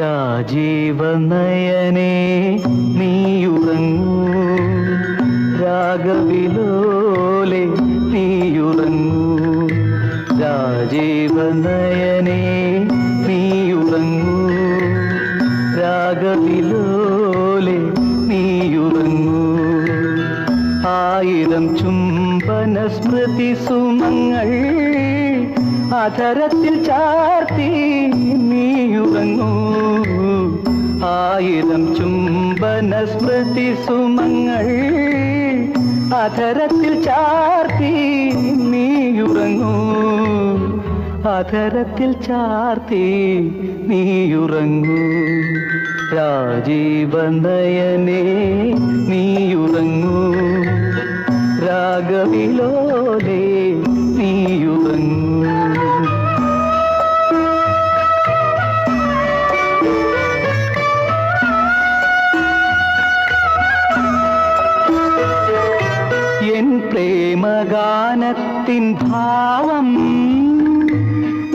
രാജീവനയനെ നീയുറങ്ങൂ. രാഗവിലോലെ നീയുറങ്ങൂ. രാജീവനയനെ നീയുറങ്ങൂ. രാഗവിലോലെ നീയുറങ്ങൂ. ആയിരം ചുംബന സ്മൃതി സുമങ്ങൾ അധരത്തിൽ ചാർത്തി നീയുറങ്ങൂ ആയിരം ചുംബന സ്മൃതി സുമങ്ങൾ അധരത്തിൽ ചാർത്തി നീയുറങ്ങൂ അധരത്തിൽ ചാർത്തി നീയുറങ്ങൂ രാജീവനയനെ നീയുറങ്ങൂ രാഗവിലോലെ പ്രേമഗാനത്തിൻ ഭാവം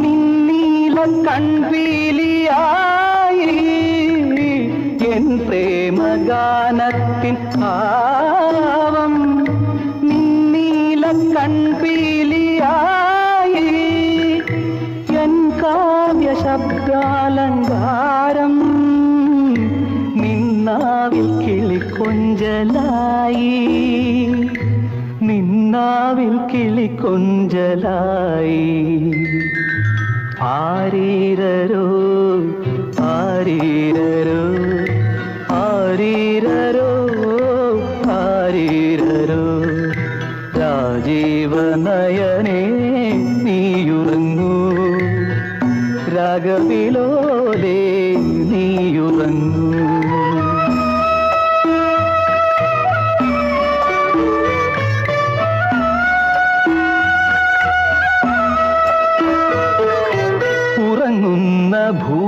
നിന്നീല കൺപീലിയായി. എൻ പ്രേമഗാനത്തിൻ ഭാവം നിന്നീല കൺപീലിയായി. എൻ കാവ്യ ശബ്ദാലങ്കാരം നിന്നാവിൽ കിളിക്കൊഞ്ചലായി നിന്നാവിൽ കിളിക്കൊഞ്ചലായി ആരീരരോ ആരീരരോ ആരീരരോ ആരീരരോ. രാജീവനയനെ നീയുറങ്ങൂ. രാഗവിലോലേ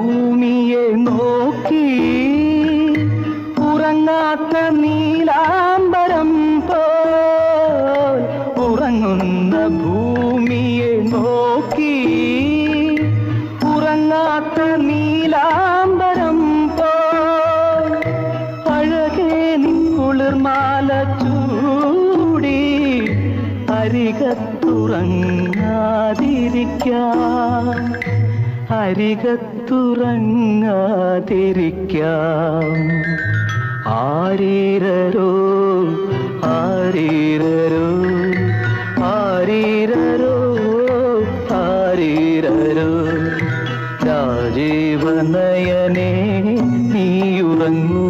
ഭൂമിയെ നോക്കി ഉറങ്ങാത്ത നീലാംബരം പോൽ ഉറങ്ങുന്ന ഭൂമിയെ നോക്കി ഉറങ്ങാത്ത നീലാംബരം പോൽ അഴകെ കുളിർമാല ചൂടി അരികത്തുറങ്ങാതിരിക്കാം അരികത്തുറങ്ങാതിരിക്കാം ആരീരരോ ആരീരരോ ആരീരരോ ആരീരരോ രാജീവനയനേ നീയുറങ്ങൂ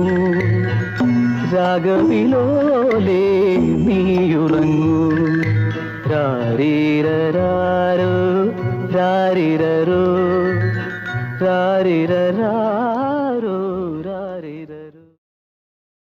രാഗവിലോലേ നീയുറങ്ങൂ രാരീരരാരോ ರಾರಿರರು ರಾರಿರರಾ